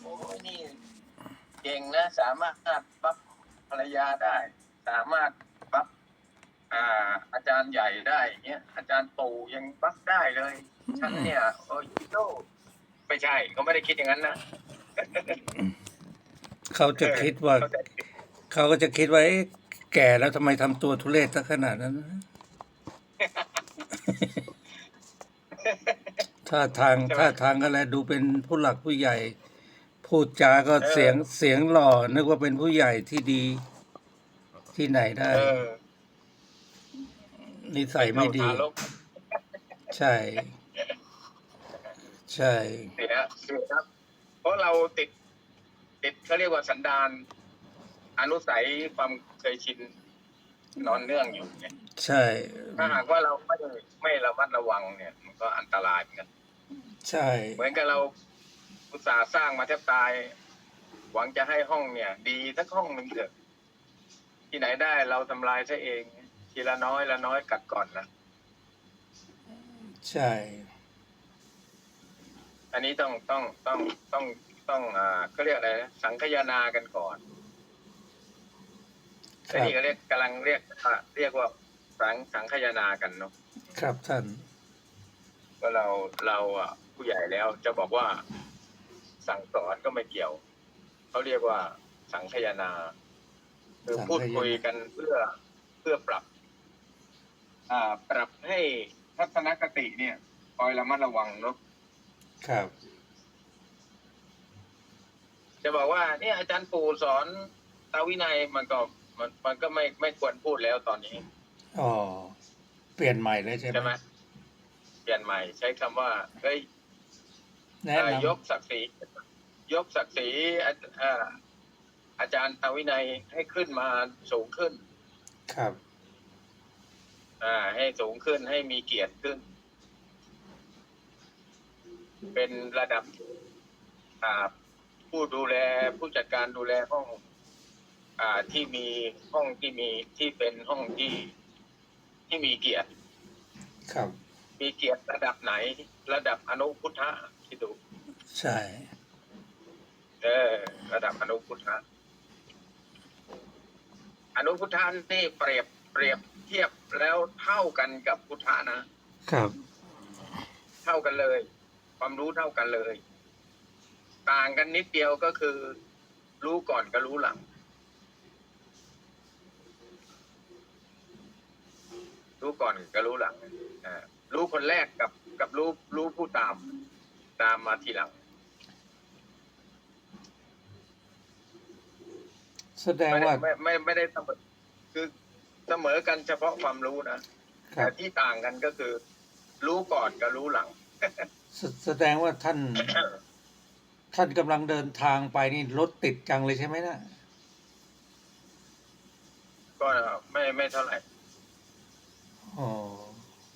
โอ้ยนี่เก่งนะ สามารถปรับภรรยาได้ สามารถปรับอ่า อาจารย์ใหญ่ได้อย่างเงี้ยอาจารย์ปู่ยังปรับได้เลย ฉันเนี่ยโอ้ยโตไม่ใช่เขาไม่ได้คิดอย่างนั้นนะเขาจะคิดว่า เขาจะเขาก็จะคิดว่าเอ๊ะแก่แล้วทำไมทำตัวทุเรศซะขนาดนั้น ท่าทางท่าทางก็แล้วดูเป็นผู้หลักผู้ใหญ่ พูดจาก็เสียงเสียงหล่อ นึกว่าเป็นผู้ใหญ่ที่ดีที่ไหนได้ เออนิสัยไม่ดีเข้าทารกใช่ ใช่ เสียเสียครับ เพราะเราติด ติดเขาเรียกว่าสันดานอนุสัยความเคยชินนอนเนื่องอยู่เนี่ยใช่ ถ้าหากว่าเราไม่ไม่ระมัดระวังเนี่ย มันก็อันตรายเหมือนกันใช่ เหมือนกับเรา อุตสาห์สร้างมาแทบตาย หวังจะให้ห้องเนี่ย ดีสักห้องหนึ่งเถอะ ที่ไหนได้เราทำลายซะเอง ทีละน้อยละน้อยกัดก่อนนะใช่ อันนี้ต้องต้องต้องต้องต้องอ่าเขาเรียกอะไรนะสังคายนากันก่อนคไอ้รับนี่ก็เรียกกำลังเรียกอะเรียกว่าสังสังคายนากันเนาะ ครับท่าน ว่าเราเราอะผู้ใหญ่แล้วจะบอกว่า สั่งสอนก็ไม่เกี่ยว เขาเรียกว่าสังคายนา คือสังคายนาพูดคุยกันเพื่อเพื่อปรับอ่าปรับให้ทัศนคติเนี่ยคอยระมัดระวังเนาะครับ จะบอกว่า เนี่ยอาจารย์ปู่สอนตาวินัยมันก็มันมันก็ไม่ไม่ควรพูดแล้วตอนนี้อ๋อเปลี่ยนใหม่เลยใช่ไหมใช่ไหมเปลี่ยนใหม่ใช้คำว่าเฮ้ยแนะเอ่อนำยกศักดิ์ศรี ยกศักดิ์ศรีอาเอ่ออาจารย์ตาวินัยให้ขึ้นมาสูงขึ้น ครับ อ่า ให้สูงขึ้นให้มีเกียรติขึ้น เป็นระดับ อ่า ผู้ดูแลผู้จัดการดูแลห้อง อ่าที่มีห้องที่มีที่เป็นห้องที่ที่มีเกียรติ ครับ มีเกียรติระดับไหน ระดับอนุพุทธะคิดดู ใช่เออ ระดับอนุพุทธะอนุพุทธะนี่เปรียบเปรียบเทียบแล้วเท่ากันกับพุทธะนะครับ เท่ากันเลย ความรู้เท่ากันเลย ต่างกันนิดเดียวก็คือ รู้ก่อนกับรู้หลัง รู้ก่อนกับรู้หลังอ่ารู้คนแรกกับกับรู้รู้ผู้ตาม ตามมาทีหลัง แสดงไม่ได้ว่า ไม่ไม่ไม่ได้เสมอคือเสมอกันเฉพาะความรู้นะครัแต่บที่ต่างกันก็คือ รู้ก่อนกับรู้หลัง แสแสดงว่าท่าน ท่านกำลังเดินทางไปนี่รถติดจังเลยใช่ไหมนะก็ไม่ไม่เท่าไหร่ อ๋อ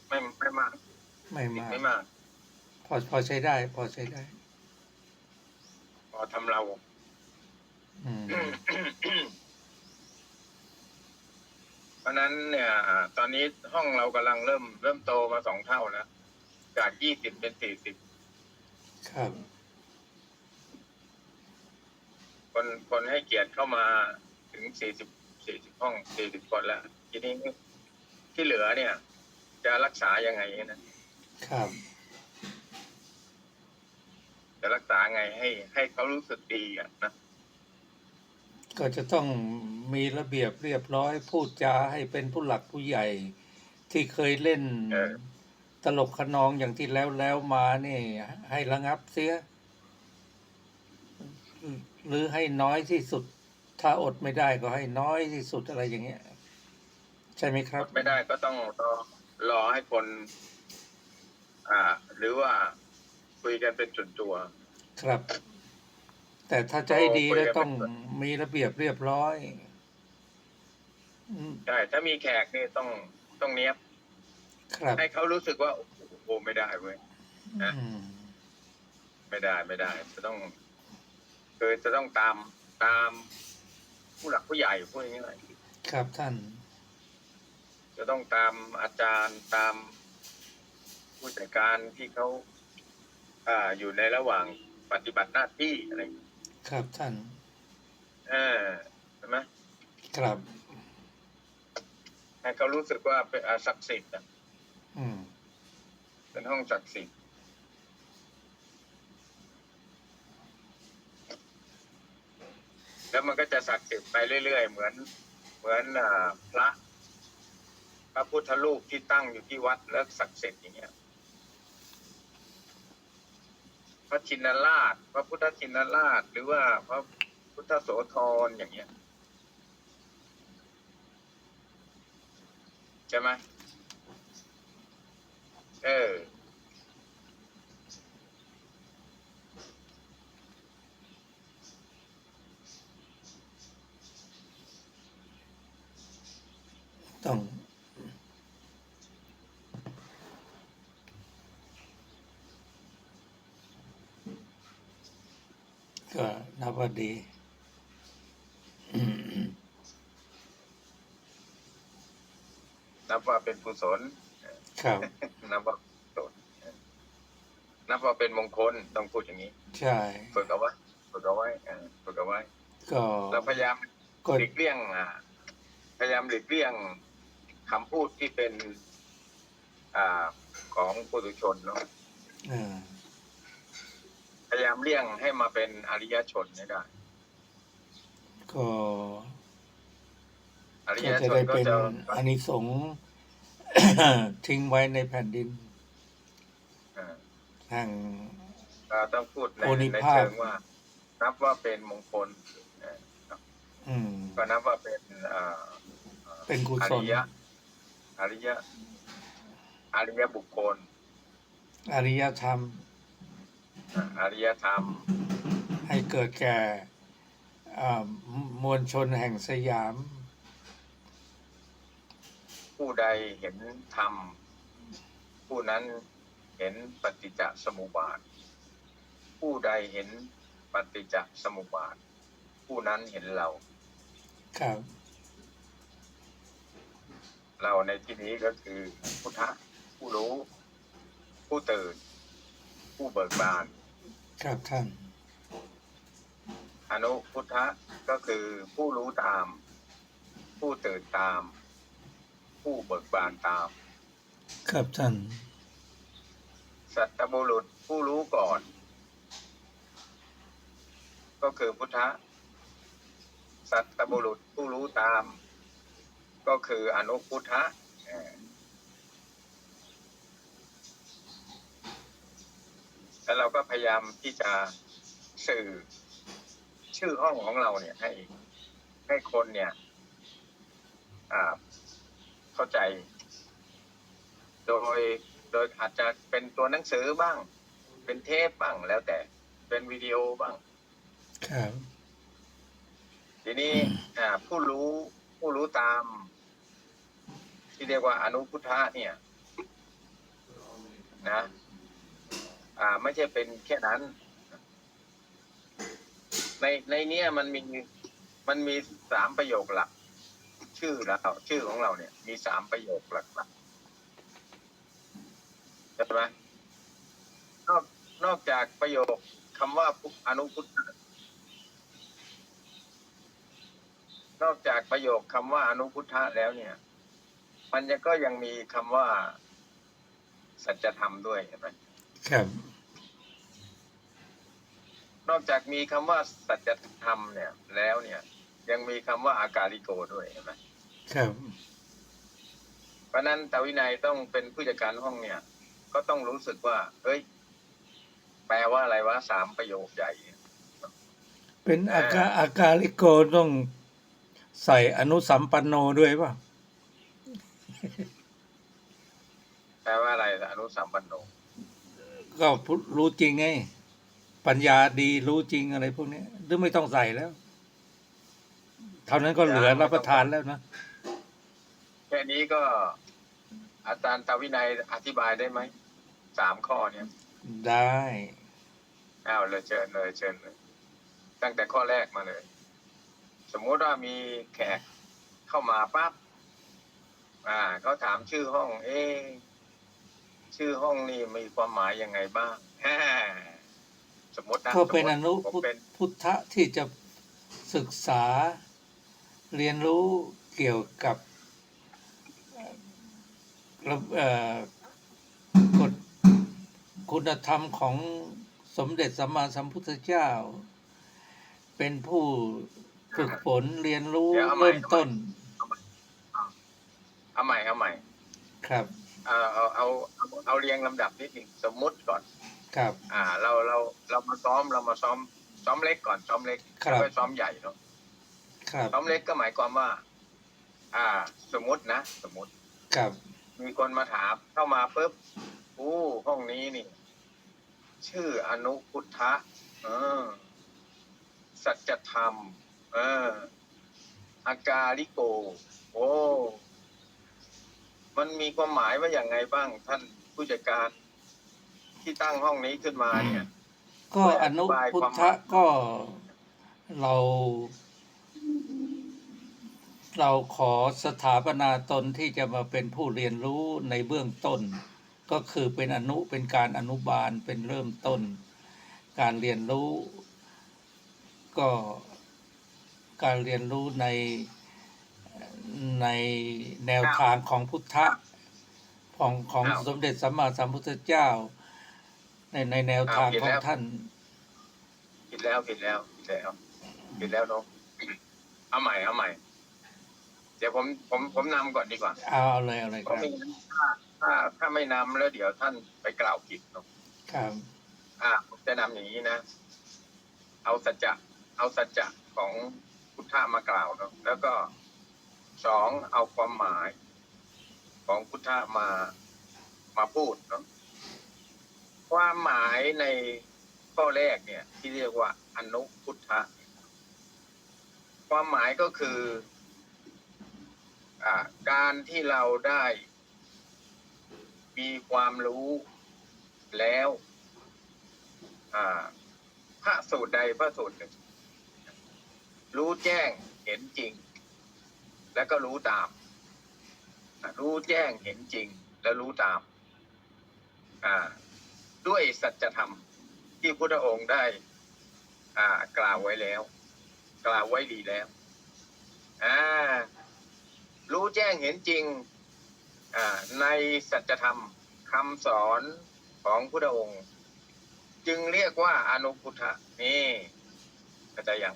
ไม่ไม่มากไม่ติดมากไม่มาก พอพอใช้ได้ พอใช้ได้ พอทำเราอืม เพราะฉะนั้นเนี่ย ตอนนี้ห้องเรากำลังเริ่ม เริ่มโตมาสองเท่าแล้ว จากยี่สิบเป็นสี่สิบครับ คนคนให้เกียรติเข้ามาถึงสี่สิบสี่สิบห้องสี่สิบคนแล้ว ทีนี้ที่เหลือเนี่ย จะรักษายังไงนะครับ จะรักษาไงให้ให้เขารู้สึกดีอะนะ ก็จะต้องมีระเบียบเรียบร้อยพูดจาให้เป็นผู้หลักผู้ใหญ่ ที่เคยเล่นตลกขนองอย่างที่แล้วแล้วมานี่ให้ระงับเสีย หรือให้น้อยที่สุด ถ้าอดไม่ได้ก็ให้น้อยที่สุดอะไรอย่างเงี้ย ใช่ไหมครับ ไม่ได้ก็ต้องรอรอให้คน อ่า หรือว่าคุยกันเป็นส่วนตัวครับ แต่ถ้าจะให้ดีคุยแล้วกันต้องเป็นมีระเบียบเรียบร้อยอืมใช่ถ้ามีแขกนี่ต้องต้องเนี้ยบครับให้เขารู้สึกว่าโอ้โหไม่ได้เว้ยนะอืมไม่ได้ไม่ได้จะต้องคือจะต้องตามตามผู้หลักผู้ใหญ่พูดง่ายครับท่านๆจะต้องตามอาจารย์ตามผู้จัดการที่เขาอ่าอยู่ในระหว่างปฏิบัติหน้าที่อะไร ครับท่านเออใช่ไหมครับให้เขารู้สึกว่าเป็นอ่าศักดิ์สิทธิ์อะอืม เป็นห้องศักดิ์สิทธิ์แล้วมันก็จะศักดิ์สิทธิ์ไปเรื่อยๆ เหมือน เหมือนอ่าพระพระพุทธรูปที่ตั้งอยู่ที่วัดแล้วศักดิ์สิทธิ์อย่างเงี้ย พระชินราช พระพุทธชินราช หรือว่าพระพุทธโสธรอย่างเงี้ยใช่ไหมเออต้อง บว่าดี นับว่าเป็นกุศลครับ นับว่ากุศลนับว่าเป็นมงคลต้องพูดอย่างนี้ ใช่ฝึกเอาไว้ฝึกเอาไว้เออฝึกเอาไว้ก็เราพยายามก็หลีกเลี่ยงอ่าพยายามหลีกเลี่ยงคำพูดที่เป็น อ่าของปุถุชนเนาะเออ พยายามเลี่ยงให้มาเป็นอริยชนให้ได้ก็อริก็ยจะชนได้ก็เป็นจะอานิสงส์ ทิ้งไว้ในแผ่นดินอ่าแห่ง เราต้องพูดในโอนิในภาพ เชิงว่า นับว่าเป็นมงคลเอ่ออืม ก็นับว่าเป็นอ่าเป็นกุอศลริยะอริยะอริยบุคคล อริยธรรม อ่าอริยธรรม ให้เกิดแก่อ่ามวลชนแห่งสยาม ผู้ใดเห็นธรรม ผู้นั้นเห็นปฏิจจสมุปบาท ผู้ใดเห็นปฏิจจสมุปบาท ผู้นั้นเห็นเรา ครับ เราในที่นี้ก็คือพุทธะผู้รู้ ผู้ตื่น ผู้เบิกบาน ครับท่านอนุพุทธะก็คือผู้รู้ตาม ผู้ตื่นตาม ผู้เบิกบานตาม ครับท่านสัตบุรุษผู้รู้ก่อน ก็คือพุทธะสัตบุรุษผู้รู้ตาม ก็คืออนุพุทธะเอ่อ แล้วเราก็พยายามที่จะสื่อชื่อห้องของเราเนี่ยให้ให้คนเนี่ยอ่าเข้าใจ โดยโดยอาจจะเป็นตัวหนังสือบ้าง เป็นเทปบ้างแล้วแต่เป็นวิดีโอบ้าง ครับ ทีนี้อ่าผู้รู้ผู้รู้ตาม ที่เรียกว่าอนุพุทธะเนี่ย นะ อ่า ไม่ใช่เป็นแค่นั้น ในในเนี้ยมันมีมันมีสามประโยคหลัก ชื่อเราชื่อของเราเนี่ย มีสามประโยคหลักๆใช่ไหมนอกนอกจากประโยคคำว่าอนุพุทธนอกจากประโยคคำว่าอนุพุทธะแล้วเนี่ย มันก็ยังมีคำว่า สัจธรรมด้วยเห็นไหมครับ นอกจากมีคำว่าสัจธรรมเนี่ยแล้วเนี่ย ยังมีคำว่าอากาลิโกด้วยเห็นไหมครับเพราะฉะนั้นตาวินัยต้องเป็นผู้จัดการห้องเนี่ย ก็ต้องรู้สึกว่าเฮ้ย แปลว่าอะไรวะสามประโยคใหญ่เนี่ยเป็นอากาอากาลิโกต้องใส่อนุสัมปันโนด้วยป่ะแปลว่าอะไรล่ะอนุสัมปันโน ก็พูดรู้จริงไง ปัญญาดีรู้จริงอะไรพวกนี้หรือไม่ต้องใส่แล้ว เท่านั้นก็เหลือรับประทานแล้วนะแค่นี้ก็อาจารย์ตาวินัยอธิบายได้ไหมสามข้อเนี่ย ได้อ้าวเลยเชิญเลยเชิญเลยตั้งแต่ข้อแรกมาเลย สมมุติว่ามีแขกเข้ามาปั๊บอ่าเขาถามชื่อห้อง เอ๊ะชื่อห้องนี่มีความหมายยังไงบ้างฮ่าสส มมตินะก็เป็นอนุสมมุติผมพุทเป็นพุทธะที่จะศึกษาเรียนรู้เกี่ยวกับเอ่อระเอ่อกฎคุณธรรมของสมเด็จสัมมาสัมพุทธเจ้า เป็นผู้ฝึกฝนเรียนรู้เดี๋ยวเอาใหม่เริ่มต้น เอาใหม่เอาใหม่ ครับ เอาเอาเอาเอาเอาเรียงลำดับนิดหนึ่งสมมุติก่อน ครับ อ่า เราเราเรามาซ้อมเรามาซ้อม ซ้อมเล็กก่อนซ้อมเล็กครับ แล้วก็ซ้อมใหญ่เนาะครับซ้อมเล็กก็หมายความว่า อ่า สมมตินะ สมมติ ครับมีคนมาถามเข้ามาปุ๊บอู้ห้องนี้นี่ ชื่ออนุพุทธะเออ สัจธรรม เออ อากาลิโก โอ้ มันมีความหมายว่าอย่างไงบ้าง ท่านผู้จัดการ ที่ตั้งห้องนี้ขึ้นมาเนี่ย ก็อนุพุทธะก็เรา เราขอสถาปนาตนที่จะมาเป็นผู้เรียนรู้ในเบื้องต้น ก็คือเป็นอนุเป็นการอนุบาลเป็นเริ่มต้น การเรียนรู้ ก็การเรียนรู้ในในแนวทางของพุทธะของของอ้าวสมเด็จสัมมาสัมพุทธเจ้า ในในแนวทางอ้าวผิดของแล้วท่านผิดแล้วผิดแล้วผิดแล้วผิดแล้วเนาะเอาใหม่เอาใหม่ เดี๋ยวผมผมผมนำก่อนดีกว่าเอาเอาเลยเอาเลยเพครัราะบไม่งั้นถ้าถ้าถ้าไม่นำแล้วเดี๋ยวท่านไปกล่าวผิดเนาะครับอ่าผมจะนำอย่างนี้นะ เอาสัจจะเอาสัจจะของพุทธะมากล่าวเนาะแล้วก็สองเอาความหมายของพุทธะมามาพูดเนาะ ความหมายในข้อแรกเนี่ย ที่เรียกว่าอนุพุทธะความหมายก็คืออาการที่เราได้ มีความรู้แล้วพระสูตรใดพระสูตรหนึ่ง รู้แจ้งเห็นจริง แล้วก็รู้ตาม รู้แจ้งเห็นจริง และรู้ตาม อ่า ด้วยสัจธรรมที่พุทธองค์ได้อ่ากล่าวไว้แล้ว กล่าวไว้ดีแล้วอ่ารู้แจ้งเห็นจริงอ่าในสัจธรรมคำสอนของพุทธองค์ จึงเรียกว่าอนุพุทธะนี่เข้าใจยัง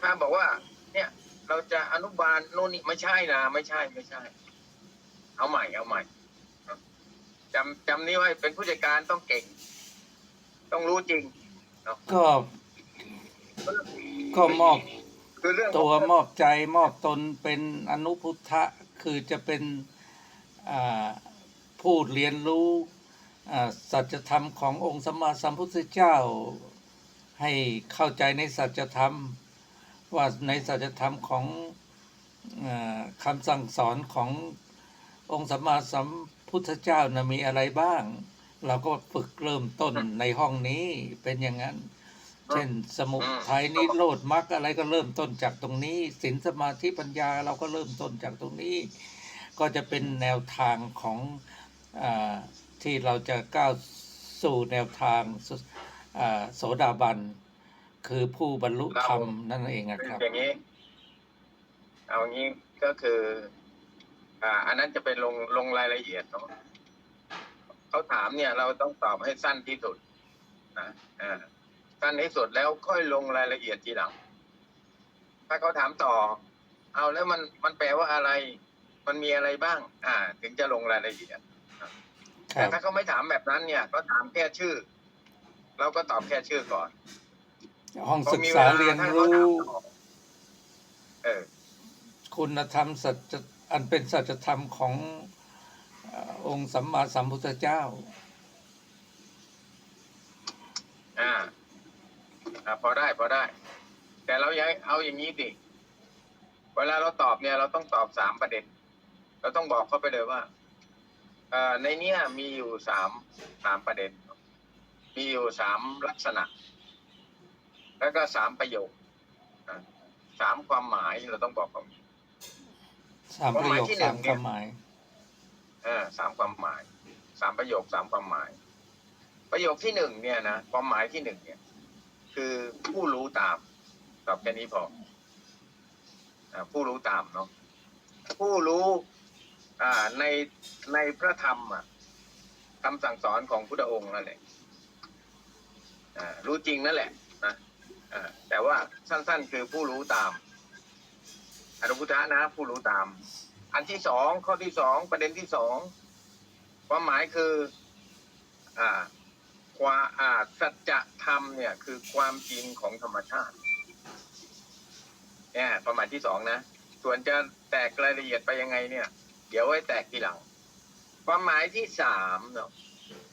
ถ้าบอกว่า เนี่ย เราจะอนุบาลโน่นนี่ไม่ใช่นะไม่ใช่ไม่ใช่ เอาใหม่เอาใหม่ จำจำนี้ไว้เป็นผู้จัดการต้องเก่ง ต้องรู้จริงเนาะก็ก็มอบคือเรื่องตัวมอบใจมอบตนเป็นอนุพุทธะคือจะเป็นอ่าผู้เรียนรู้อ่าสัจธรรมขององค์สัมมาสัมพุทธเจ้า ให้เข้าใจในสัจธรรม ว่าในสัจธรรมของอาคำสั่งสอนขององค์สัมมาสัม พุทธเจ้านะมีอะไรบ้าง เราก็ฝึกเริ่มต้นในห้องนี้เป็นอย่างนั้น เช่นสมุทัยนิโรธมรรคอะไรก็เริ่มต้นจากตรงนี้ศีลสมาธิปัญญาเราก็เริ่มต้นจากตรงนี้ ก็จะเป็นแนวทางของอที่เราจะก้าวสู่แนวทางโสดาบันคือผู้บรรลุธรรมนั่นเองนะครับอย่างนี้ เอางี้ก็คือ อ่า อันนั้นจะเป็นลงลงรายละเอียดเนาะเขาถามเนี่ย เราต้องตอบให้สั้นที่สุดนะอ่าสั้นที่สุดแล้วค่อยลงรายละเอียดทีหลัง ถ้าเขาถามต่อ เอาแล้วมันมันแปลว่าอะไร มันมีอะไรบ้าง อ่า ถึงจะลงรายละเอียดคแต่รับถ้าเขาไม่ถามแบบนั้นเนี่ยก็ถามแค่ชื่อ เราก็ตอบแค่ชื่อก่อน ห้องพอศึกมีษาลเรียนถ้าเขารู้ถามต่อเออ คุณธรรมสัจ อันเป็นสัจธรรมขององค์สัมมาสัมพุทธเจ้าอ่าอ่าพอได้พอได้ แต่เราย้ายเอาอย่างนี้ดิเวลาเราตอบเนี่ย เราต้องตอบสามประเด็น เราต้องบอกเขาไปเลยว่าเอ่อในเนี้ยมีอยู่สามสามประเด็น มีอยู่สามลักษณะ แล้วก็สามประโยคสามความหมายเราต้องบอกเขา สามประโยคความหมายที่หนึ่สามงเนี่ยความหมายเออสามความหมายสามประโยคสามความหมายปประโยคที่หนึ่งเนี่ยนะความหมายที่หนึ่งเนี่ย คือผู้รู้ตามตอบแค่นี้พออ่าผู้รู้ตามเนาะผู้รู้อ่าในในพระธรรมอะคำสั่งสอนของพุทธองค์นั่นแหละอ่ารู้จริงนั่นแหละนะอ่าแต่ว่าสั้น ๆ คือผู้รู้ตาม อนุพุทธะนะ ผู้รู้ตาม อันที่สองข้อที่สองประเด็นที่สองความหมายคืออ่าความอ่าสัจธรรมเนี่ย คือความจริงของธรรมชาติเนี่ยความหมายที่สองนะส่วนจะแตกรายละเอียดไปยังไงเนี่ย เดี๋ยวไว้แตกทีหลัง ความหมายที่สามเนาะ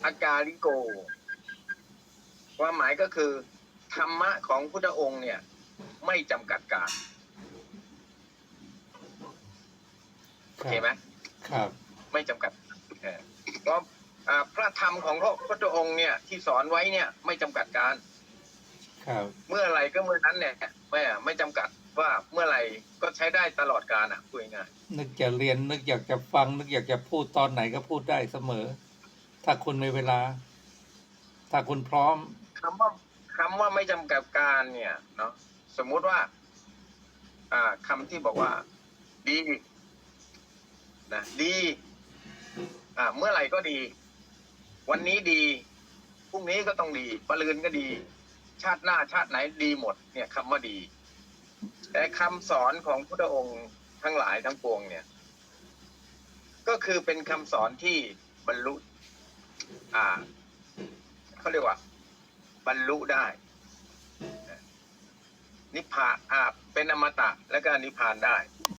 อากาลิโก ความหมายก็คือ ธรรมะของพุทธองค์เนี่ย ไม่จำกัดการ โอเคไหมครับ ไม่จำกัดเออเพราะอ่าพระธรรมของพระพุทธองค์เนี่ยที่สอนไว้เนี่ยไม่จำกัดการครับเมื่อไหรก็เมื่อนั้นเนี่ยไม่ไม่จำกัดว่าเมื่อไหรก็ใช้ได้ตลอดการอะพูดง่ายนึกจะเรียนนึกอยากจะฟัง นึกอยากจะพูดตอนไหนก็พูดได้เสมอ ถ้าคุณมีเวลา ถ้าคุณพร้อมๆคำว่าคำว่าไม่จำกัดการเนี่ยเนาะสมมุติว่า อ่าคำที่บอกว่า ดี นะดีอ่าเมื่อไหร่ก็ดี วันนี้ดีพรุ่งนี้ก็ต้องดีปรืนก็ดี ชาติหน้าชาติไหนดีหมด เนี่ยคำว่าดี แต่คำสอนของพุทธองค์ทั้งหลายทั้งปวงเนี่ย ก็คือเป็นคำสอนที่บรรลุ อ่าเขาเรียกว่า บรรลุได้ นิพพานอ่าเป็นอมตะแล้วก็นิพพานได้